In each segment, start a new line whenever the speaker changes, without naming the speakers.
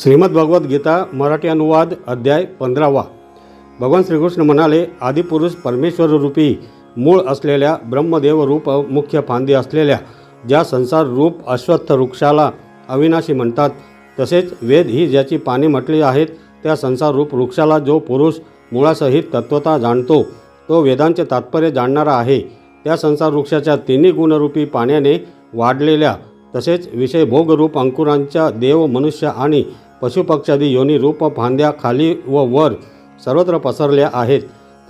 श्रीमद भगवत गीता मराठी अनुवाद अध्याय पंधरावा. भगवान श्रीकृष्ण म्हणाले आदिपुरुष परमेश्वर रूपी मूळ असलेल्या ब्रह्मदेव रूप मुख्य फांदी असलेल्या ज्या संसार रूप अश्वत्थ वृक्षाला अविनाशी म्हणतात तसेच वेद ही ज्याची पाने म्हटली आहेत त्या संसार रूप वृक्षाला जो पुरुष मुळासहित तत्वता जाणतो तो वेदांचे तात्पर्य जाणणारा आहे. त्या संसार वृक्षाच्या तिन्ही गुणरूपी पाण्याने वाढलेल्या तसेच विषय भोगरूप अंकुरांच्या देव मनुष्य आणि पशुपक्षादी योनी रूप फांद्या खाली व वर सर्वत्र पसरल्या आहेत.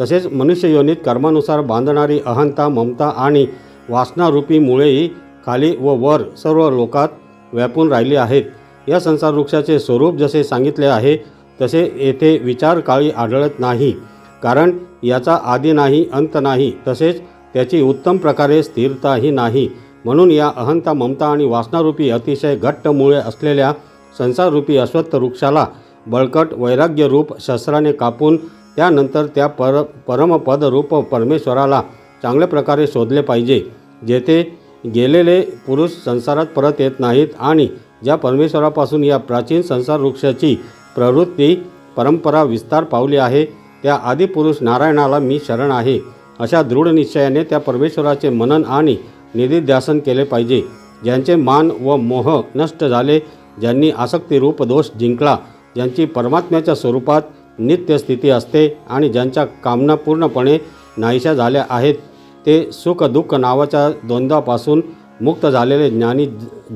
तसेच मनुष्य योनीत कर्मानुसार बांधणारी अहंता ममता आणि वासनारूपी मुळेही खाली व वर सर्व लोकात व्यापून राहिली आहेत. या संसार वृक्षाचे स्वरूप जसे सांगितले आहे तसे येथे विचार काळी आढळत नाही. कारण याचा आदी नाही अंत नाही तसेच त्याची उत्तम प्रकारे स्थिरताही नाही. म्हणून या अहंता ममता आणि वासनारूपी अतिशय घट्ट मुळे असलेल्या संसाररूपी अश्वत्थ वृक्षाला बळकट वैराग्यरूप शस्त्राने कापून त्यानंतर त्या पर परमपदरूप परमेश्वराला चांगल्या प्रकारे शोधले पाहिजे जेथे गेलेले पुरुष संसारात परत येत नाहीत आणि ज्या परमेश्वरापासून या प्राचीन संसार वृक्षाची प्रवृत्ती परंपरा विस्तार पावली आहे त्या आदिपुरुष नारायणाला मी शरण आहे अशा दृढ निश्चयाने त्या परमेश्वराचे मनन आणि निधिध्यासन केले पाहिजे ज्यांचे मान व मोह नष्ट झाले ज्यांनी आसक्तिरूप दोष जिंकला ज्यांची परमात्म्याच्या स्वरूपात नित्य स्थिती असते आणि ज्यांच्या कामना पूर्णपणे नाहीशा झाल्या आहेत ते सुख दुःख नावाच्या द्वंद्वापासून मुक्त झालेले ज्ञानी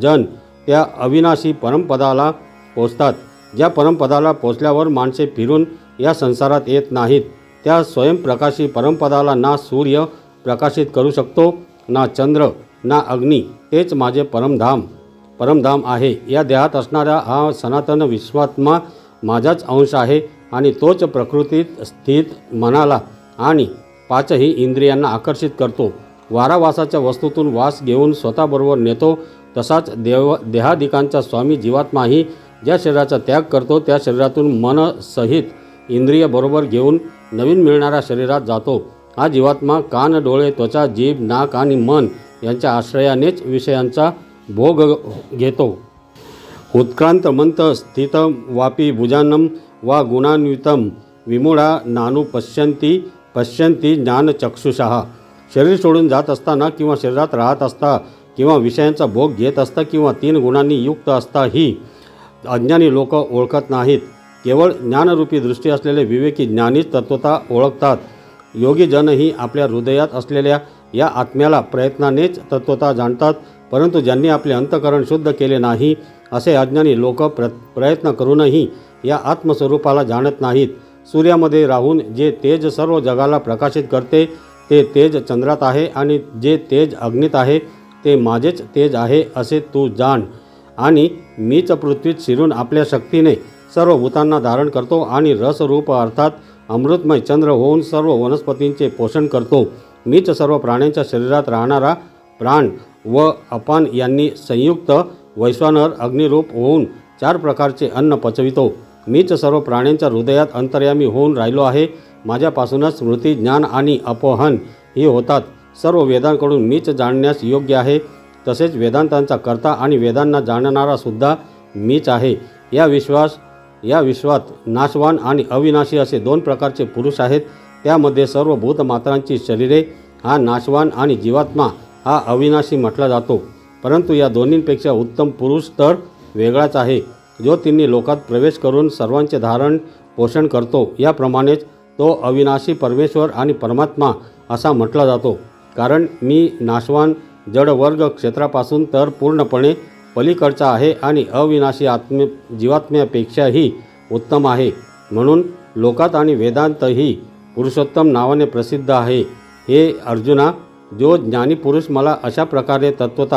जन त्या अविनाशी परमपदाला पोचतात ज्या परमपदाला पोचल्यावर माणसे फिरून या संसारात येत नाहीत. त्या स्वयंप्रकाशी परमपदाला ना सूर्य प्रकाशित करू शकतो ना चंद्र ना अग्नी तेच माझे परमधाम. परमधाम आहे. या देहात असणारा हा सनातन विश्वात्मा माझाच अंश आहे आणि तोच प्रकृतीत स्थित मनाला आणि पाचही इंद्रियांना आकर्षित करतो. वारावासाच्या वस्तूतून वास घेऊन स्वतःबरोबर नेतो. तसाच देव देहादिकांचा स्वामी जीवात्माही ज्या शरीराचा त्याग करतो त्या शरीरातून मनसहित इंद्रियबरोबर घेऊन नवीन मिळणाऱ्या शरीरात जातो. हा जीवात्मा कान डोळे त्वचा जीभ नाक आणि मन यांच्या आश्रयानेच विषयांचा भोग घेतो. उत्क्रांत मंत स्थित वापी भुजानम वा गुणान्वितम विमुळा नानू पश्यंती पश्यंती ज्ञानचक्षुषः. शरीर सोडून जात असताना किंवा शरीरात राहत असता किंवा विषयांचा भोग घेत असता किंवा तीन गुणांनी युक्त असताही अज्ञानी लोक ओळखत नाहीत. केवळ ज्ञानरूपी दृष्टी असलेले विवेकी ज्ञानीच तत्वता ओळखतात. योगीजनही आपल्या हृदयात असलेल्या या आत्म्याला प्रयत्नानेच तत्वता जाणतात. परंतु ज्यांनी आपले अंतकरण शुद्ध केले नाही असे अज्ञानी लोक प्र प्रयत्न करूनही या आत्मस्वरूपाला जाणत नाहीत. सूर्यामध्ये राहून जे तेज सर्व जगाला प्रकाशित करते ते तेज चंद्रात आहे आणि जे तेज अग्नीत आहे ते माझेच तेज आहे असे तू जाण. आणि मीच पृथ्वीत शिरून आपल्या शक्तीने सर्व भूतांना धारण करतो आणि रसरूप अर्थात अमृतमय चंद्र होऊन सर्व वनस्पतींचे पोषण करतो. मीच सर्व प्राण्यांच्या शरीरात राहणारा प्राण व अपान यांनी संयुक्त वैश्वानर अग्निरूप होऊन चार प्रकारचे अन्न पचवितो. मीच सर्व प्राण्यांच्या हृदयात अंतर्यामी होऊन राहिलो आहे. माझ्यापासूनच स्मृती ज्ञान आणि अपहन ही होतात. सर्व वेदांकडून मीच जाणण्यास योग्य आहे. तसेच वेदांतांचा कर्ता आणि वेदांना जाणणारा सुद्धा मीच आहे. या विश्वास या विश्वात नाशवान आणि अविनाशी असे दोन प्रकारचे पुरुष आहेत. त्यामध्ये सर्व भूतमात्रांची शरीरे हा नाशवान आणि जीवात्मा हा अविनाशी म्हटला जातो. परंतु या दोन्हींपेक्षा उत्तम पुरुष तर वेगळाच आहे. जो तिन्ही लोकात प्रवेश करून सर्वांचे धारण पोषण करतो याप्रमाणेच तो अविनाशी परमेश्वर आणि परमात्मा असा म्हटला जातो. कारण मी नाशवान जडवर्ग क्षेत्रापासून तर पूर्णपणे पलीकडचा आहे आणि अविनाशी आत्म जीवात्म्यापेक्षाही उत्तम आहे. म्हणून लोकात आणि वेदांतही पुरुषोत्तम नावाने प्रसिद्ध आहे. हे अर्जुना जो ज्ञानी पुरुष मला अशा प्रकारे तत्वत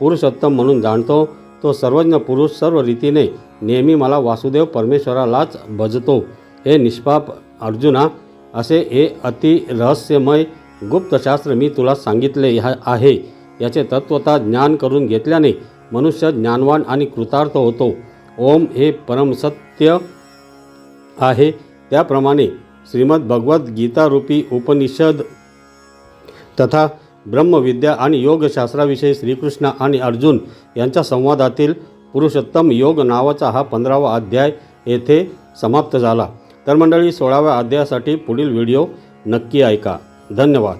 पुरुषोत्तम म्हणून जाणतो तो सर्वज्ञ पुरुष सर्व रीतीने नेहमी मला वासुदेव परमेश्वरालाच भजतो. हे निष्पाप अर्जुना असे हे अति रहस्यमय गुप्तशास्त्र मी तुला सांगितले ह्या आहे. याचे तत्वता ज्ञान करून घेतल्याने मनुष्य ज्ञानवान आणि कृतार्थ होतो. ओम हे परमसत्य आहे. त्याप्रमाणे श्रीमद भगवद्गीतारूपी उपनिषद तथा ब्रह्मविद्या आणि योगशास्त्राविषयी श्रीकृष्ण आणि अर्जुन यांच्या संवादातील पुरुषोत्तम योग नावाचा हा पंधरावा अध्याय येथे समाप्त झाला. तर मंडळी सोळाव्या अध्यायासाठी पुढील व्हिडिओ नक्की ऐका. धन्यवाद.